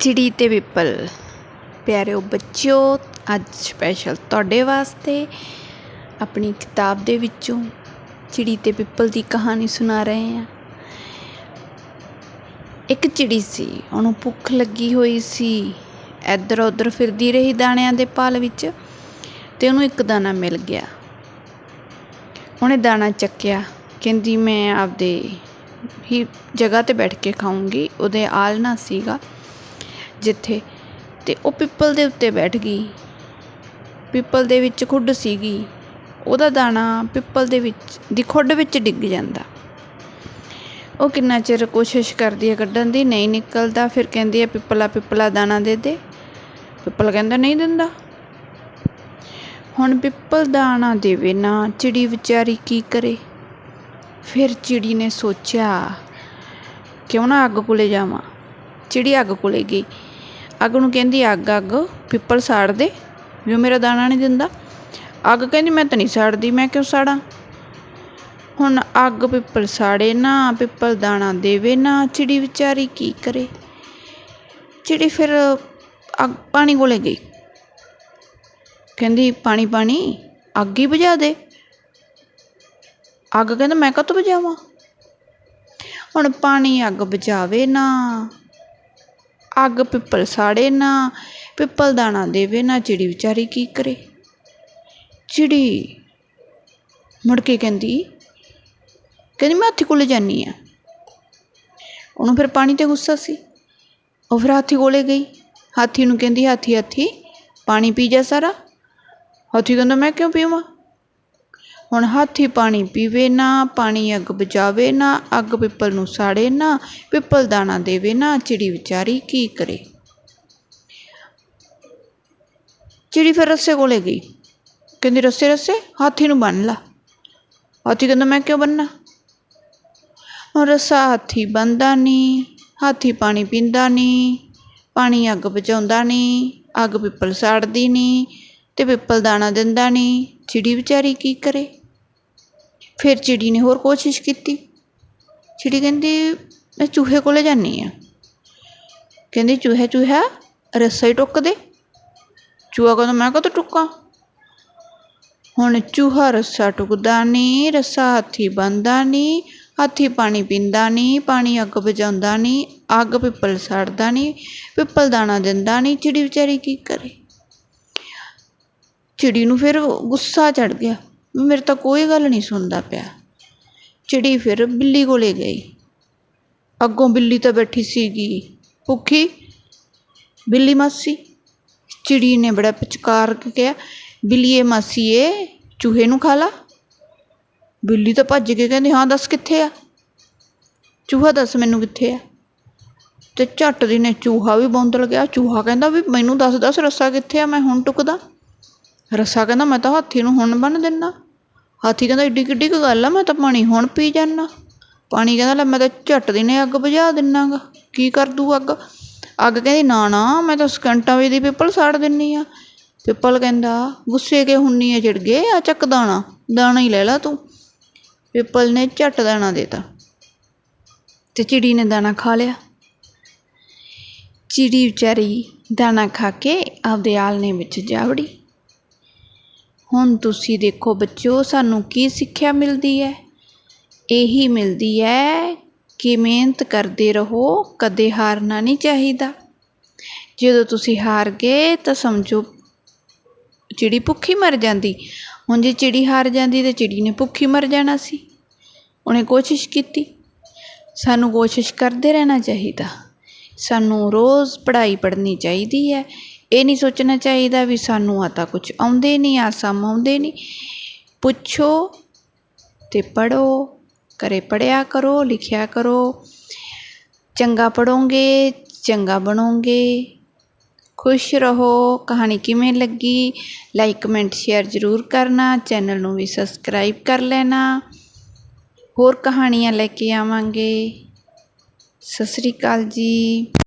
ਚਿੜੀ ਤੇ ਪਿੱਪਲ। ਪਿਆਰਿਓ ਬੱਚਿਓ, ਅੱਜ ਸਪੈਸ਼ਲ ਤੁਹਾਡੇ ਵਾਸਤੇ ਆਪਣੀ ਕਿਤਾਬ ਦੇ ਵਿੱਚੋਂ ਚਿੜੀ ਤੇ ਪਿੱਪਲ ਦੀ ਕਹਾਣੀ ਸੁਣਾ ਰਹੇ ਹਾਂ। ਇੱਕ ਚਿੜੀ ਸੀ, ਉਹਨੂੰ ਭੁੱਖ ਲੱਗੀ ਹੋਈ ਸੀ। ਇੱਧਰ ਉੱਧਰ ਫਿਰਦੀ ਰਹੀ ਦਾਣਿਆਂ ਦੇ ਪਾਲ ਵਿੱਚ ਤੇ ਉਹਨੂੰ ਇੱਕ ਦਾਣਾ ਮਿਲ ਗਿਆ। ਉਹਨੇ ਦਾਣਾ ਚੱਕਿਆ, ਕਹਿੰਦੀ, ਮੈਂ ਆਪਦੇ ਹੀ ਜਗ੍ਹਾ ਤੇ ਬੈਠ ਕੇ ਖਾਊਂਗੀ। ਉਹਦੇ ਆਲਣਾ ਸੀਗਾ। ਜਿੱਥੇ ਅਤੇ ਉਹ ਪਿੱਪਲ ਦੇ ਉੱਤੇ ਬੈਠ ਗਈ। ਪਿੱਪਲ ਦੇ ਵਿੱਚ ਖੁੱਡ ਸੀਗੀ। ਉਹਦਾ ਦਾਣਾ ਪਿੱਪਲ ਦੇ ਵਿੱਚ, ਦੀ ਖੁੱਡ ਵਿੱਚ ਡਿੱਗ ਜਾਂਦਾ। ਉਹ ਕਿੰਨਾ ਚਿਰ ਕੋਸ਼ਿਸ਼ ਕਰਦੀ ਹੈ ਕੱਢਣ ਦੀ, ਨਹੀਂ ਨਿਕਲਦਾ, ਫਿਰ ਕਹਿੰਦੀ ਹੈ, ਪਿੱਪਲਾ ਪਿੱਪਲਾ ਦਾਣਾ ਦੇ ਦੇ। ਪਿੱਪਲ ਕਹਿੰਦਾ, ਨਹੀਂ ਦਿੰਦਾ। ਹੁਣ ਪਿੱਪਲ ਦਾਣਾ ਦੇਵੇ ਨਾ, ਚਿੜੀ ਵਿਚਾਰੀ ਕੀ ਕਰੇ? ਫਿਰ ਚਿੜੀ ਨੇ ਸੋਚਿਆ, ਕਿਉਂ ਨਾ ਅੱਗ ਕੋਲੇ ਜਾਵਾਂ? ਚਿੜੀ ਅੱਗ ਕੋਲੇ ਗਈ। ਅੱਗ ਨੂੰ ਕਹਿੰਦੀ, ਅੱਗ ਅੱਗ, ਪਿੱਪਲ ਸਾੜ ਦੇ ਜੋ ਮੇਰਾ ਦਾਣਾ ਨਹੀਂ ਦਿੰਦਾ। ਅੱਗ ਕਹਿੰਦੀ, ਮੈਂ ਤਾਂ ਨਹੀਂ ਸਾੜਦੀ, ਮੈਂ ਕਿਉਂ ਸਾੜਾਂ? ਹੁਣ ਅੱਗ ਪਿੱਪਲ ਸਾੜੇ ਨਾ, ਪਿੱਪਲ ਦਾਣਾ ਦੇਵੇ ਨਾ, ਚਿੜੀ ਵਿਚਾਰੀ ਕੀ ਕਰੇ? ਚਿੜੀ ਫਿਰ ਅੱਗ ਪਾਣੀ ਕੋਲੇ ਗਈ। ਕਹਿੰਦੀ, ਪਾਣੀ ਪਾਣੀ, ਅੱਗ ਹੀ ਬੁਝਾ ਦੇ। ਅੱਗ ਕਹਿੰਦਾ, ਮੈਂ ਕਾਹਤੋਂ ਬੁਝਾਵਾਂ? ਹੁਣ ਪਾਣੀ ਅੱਗ ਬੁਝਾਵੇ ਨਾ ਅੱਗ ਪਿੱਪਲ ਸਾੜੇ ਨਾ, ਪਿੱਪਲ ਦਾਣਾ ਦੇਵੇ ਨਾ, ਚਿੜੀ ਵਿਚਾਰੀ ਕੀ ਕਰੇ? ਚਿੜੀ ਮੁੜ ਕੇ ਕਹਿੰਦੀ ਕਹਿੰਦੀ ਮੈਂ ਹਾਥੀ ਕੋਲੇ ਜਾਨੀ ਆ। ਉਹਨੂੰ ਫਿਰ ਪਾਣੀ ਤੇ ਗੁੱਸਾ ਸੀ। ਉਹ ਫਿਰ ਹਾਥੀ ਕੋਲੇ ਗਈ। ਹਾਥੀ ਨੂੰ ਕਹਿੰਦੀ, ਹਾਥੀ ਹਾਥੀ, ਪਾਣੀ ਪੀ ਜਾ ਸਾਰਾ। ਹਾਥੀ ਕਹਿੰਦਾ, ਮੈਂ ਕਿਉਂ ਪੀਵਾਂ? ਹੁਣ ਹਾਥੀ ਪਾਣੀ ਪੀਵੇ ਨਾ, ਪਾਣੀ ਅੱਗ ਬੁਝਾਵੇ ਨਾ, ਅੱਗ ਪਿੱਪਲ ਨੂੰ ਸਾੜੇ ਨਾ, ਪਿੱਪਲ ਦਾਣਾ ਦੇਵੇ ਨਾ, ਚਿੜੀ ਵਿਚਾਰੀ ਕੀ ਕਰੇ? ਚਿੜੀ ਫਿਰ ਰੱਸੇ ਕੋਲੇ ਗਈ। ਕਹਿੰਦੀ, ਰੱਸੇ ਰੱਸੇ, ਹਾਥੀ ਨੂੰ ਬੰਨ ਲਾ। ਹਾਥੀ ਕਹਿੰਦਾ, ਮੈਂ ਕਿਉਂ ਬੰਨਾ? ਹੁਣ ਰੱਸਾ ਹਾਥੀ ਬੰਦਾ ਨਹੀਂ, ਹਾਥੀ ਪਾਣੀ ਪੀਂਦਾ ਨਹੀਂ, ਪਾਣੀ ਅੱਗ ਬਚਾਉਂਦਾ ਨਹੀਂ, ਅੱਗ ਪਿੱਪਲ ਸਾੜਦੀ ਨਹੀਂ ਤੇ ਪਿੱਪਲ ਦਾਣਾ ਦਿੰਦਾ ਨਹੀਂ, ਚਿੜੀ ਵਿਚਾਰੀ ਕੀ ਕਰੇ? ਫਿਰ ਚਿੜੀ ਨੇ ਹੋਰ ਕੋਸ਼ਿਸ਼ ਕੀਤੀ। ਚਿੜੀ ਕਹਿੰਦੀ, ਮੈਂ ਚੂਹੇ ਕੋਲੇ ਜਾਨੀ ਆ ਕਹਿੰਦੀ, ਚੂਹੇ, ਚੂਹਾ, ਰੱਸਾ ਹੀ ਟੁੱਕ ਦੇ। ਚੂਹਾ ਕਹਿੰਦਾ, ਮੈਂ ਕਦੋਂ ਟੁੱਕਾਂ? ਹੁਣ ਚੂਹਾ ਰੱਸਾ ਟੁਕਦਾ ਨਹੀਂ, ਰੱਸਾ ਹਾਥੀ ਬੰਦਾ ਨਹੀਂ, ਹਾਥੀ ਪਾਣੀ ਪੀਂਦਾ ਨਹੀਂ, ਪਾਣੀ ਅੱਗ ਬੁਝਾਉਂਦਾ ਨਹੀਂ, ਅੱਗ ਪਿੱਪਲ ਸੜਦਾ ਨਹੀਂ, ਪਿੱਪਲ ਦਾਣਾ ਦਿੰਦਾ ਨਹੀਂ। ਚਿੜੀ ਵਿਚਾਰੀ ਕੀ ਕਰੇ? ਚਿੜੀ ਨੂੰ ਫਿਰ ਗੁੱਸਾ ਚੜ ਗਿਆ। ਮੇਰੇ ਤਾਂ ਕੋਈ ਗੱਲ ਨਹੀਂ ਸੁਣਦਾ ਪਿਆ। ਚਿੜੀ ਫਿਰ ਬਿੱਲੀ ਕੋਲੇ ਗਈ। ਅੱਗੋਂ ਬਿੱਲੀ ਤਾਂ ਬੈਠੀ ਸੀਗੀ। ਭੁੱਖੀ? ਬਿੱਲੀ ਮਾਸੀ? ਚਿੜੀ ਨੇ ਬੜਾ ਪਚਕਾਰ ਕੇ ਕਿਹਾ, ਬਿੱਲੀਏ ਮਾਸੀਏ, ਚੂਹੇ ਨੂੰ ਖਾ ਲਾ। ਬਿੱਲੀ ਤਾਂ ਭੱਜ ਕੇ ਕਹਿੰਦੀ, ਹਾਂ, ਦੱਸ ਕਿੱਥੇ ਆ? ਚੂਹਾ ਦੱਸ ਮੈਨੂੰ ਕਿੱਥੇ ਆ? ਤੇ ਝੱਟ ਦੀ ਨੇ ਚੂਹਾ ਵੀ ਬੌਂਦਲ ਗਿਆ। ਚੂਹਾ ਕਹਿੰਦਾ ਵੀ, ਮੈਨੂੰ ਦੱਸ ਦੱਸ ਰੱਸਾ ਕਿੱਥੇ ਆ? ਮੈਂ ਹੁਣ ਟੁਕਦਾ। ਰੱਸਾ ਕਹਿੰਦਾ, ਮੈਂ ਤਾਂ ਹਾਥੀ ਨੂੰ ਹੁਣ ਬੰਨ ਦਿੰਦਾ ਹਾਥੀ ਕਹਿੰਦਾ, ਏਡੀ ਕਿੱਡੀ ਕੁ ਗੱਲ ਆ, ਮੈਂ ਤਾਂ ਪਾਣੀ ਹੁਣ ਪੀ ਜਾਨਾ। ਪਾਣੀ ਕਹਿੰਦਾ, ਲੈ, ਮੈਂ ਤਾਂ ਝੱਟ ਦੀ ਨੇ ਅੱਗ ਬੁਝਾ ਦਿੰਨਾਗਾ। ਕੀ ਕਰ ਦੂ ਅੱਗ? ਅੱਗ ਕਹਿੰਦੀ, ਨਾ ਨਾ, ਮੈਂ ਤਾਂ ਸਕਿੰਟਾਂ ਵਿੱਚ ਦੀ ਪਿੱਪਲ ਸਾੜ ਦਿੰਨੀ ਆ। ਪਿੱਪਲ ਕਹਿੰਦਾ, ਗੁੱਸੇ ਕੇ ਹੁੰਨੀ ਆ ਚਿੜਗੇ ਆ ਚੱਕ ਦਾਣਾ ਦਾਣਾ ਹੀ ਲੈ ਲਾ ਤੂੰ। ਪਿੱਪਲ ਨੇ ਝੱਟ ਦਾਣਾ ਦੇਤਾ ਤੇ ਚਿੜੀ ਨੇ ਦਾਣਾ ਖਾ ਲਿਆ। ਚਿੜੀ ਵਿਚਾਰੀ ਦਾਣਾ ਖਾ ਕੇ ਆਪਦੇ ਆਲਣੇ ਵਿੱਚ ਜਾ ਵੜੀ ਹੁਣ ਤੁਸੀਂ ਦੇਖੋ ਬੱਚੋ ਸਾਨੂੰ ਕੀ ਸਿੱਖਿਆ ਮਿਲਦੀ ਹੈ? ਇਹੀ ਮਿਲਦੀ ਹੈ ਕਿ ਮਿਹਨਤ ਕਰਦੇ ਰਹੋ, ਕਦੇ ਹਾਰਨਾ ਨਹੀਂ ਚਾਹੀਦਾ। ਜਦੋਂ ਤੁਸੀਂ ਹਾਰ ਗਏ ਤਾਂ ਸਮਝੋ, ਚਿੜੀ ਭੁੱਖੀ ਮਰ ਜਾਂਦੀ। ਹੁਣ ਜੇ ਚਿੜੀ ਹਾਰ ਜਾਂਦੀ ਤਾਂ ਚਿੜੀ ਨੇ ਭੁੱਖੀ ਮਰ ਜਾਣਾ ਸੀ। ਉਹਨੇ ਕੋਸ਼ਿਸ਼ ਕੀਤੀ। ਸਾਨੂੰ ਕੋਸ਼ਿਸ਼ ਕਰਦੇ ਰਹਿਣਾ ਚਾਹੀਦਾ। ਸਾਨੂੰ ਰੋਜ਼ ਪੜ੍ਹਾਈ ਪੜ੍ਹਨੀ ਚਾਹੀਦੀ ਹੈ। ਇਹ ਨਹੀਂ ਸੋਚਣਾ ਚਾਹੀਦਾ ਵੀ ਸਾਨੂੰ ਆ ਤਾਂ ਕੁਝ ਆਉਂਦੇ ਨਹੀਂ ਆ ਸਮ ਆਉਂਦੇ ਨਹੀਂ। ਪੁੱਛੋ ਤੇ ਪੜੋ ਕਰੇ ਪੜਿਆ ਕਰੋ, ਲਿਖਿਆ ਕਰੋ। ਚੰਗਾ ਪੜੋਗੇ ਚੰਗਾ ਬਣੋਗੇ। ਖੁਸ਼ ਰਹੋ, ਕਹਾਣੀ ਕਿਵੇਂ ਲੱਗੀ? ਲਾਈਕ ਕਮੈਂਟ ਸ਼ੇਅਰ ਜ਼ਰੂਰ ਕਰਨਾ। ਚੈਨਲ ਨੂੰ ਵੀ ਸਬਸਕ੍ਰਾਈਬ ਕਰ ਲੈਣਾ। ਹੋਰ ਕਹਾਣੀਆਂ ਲੈ ਕੇ ਆਵਾਂਗੇ। ਸਤਿ ਸ੍ਰੀ ਅਕਾਲ ਜੀ।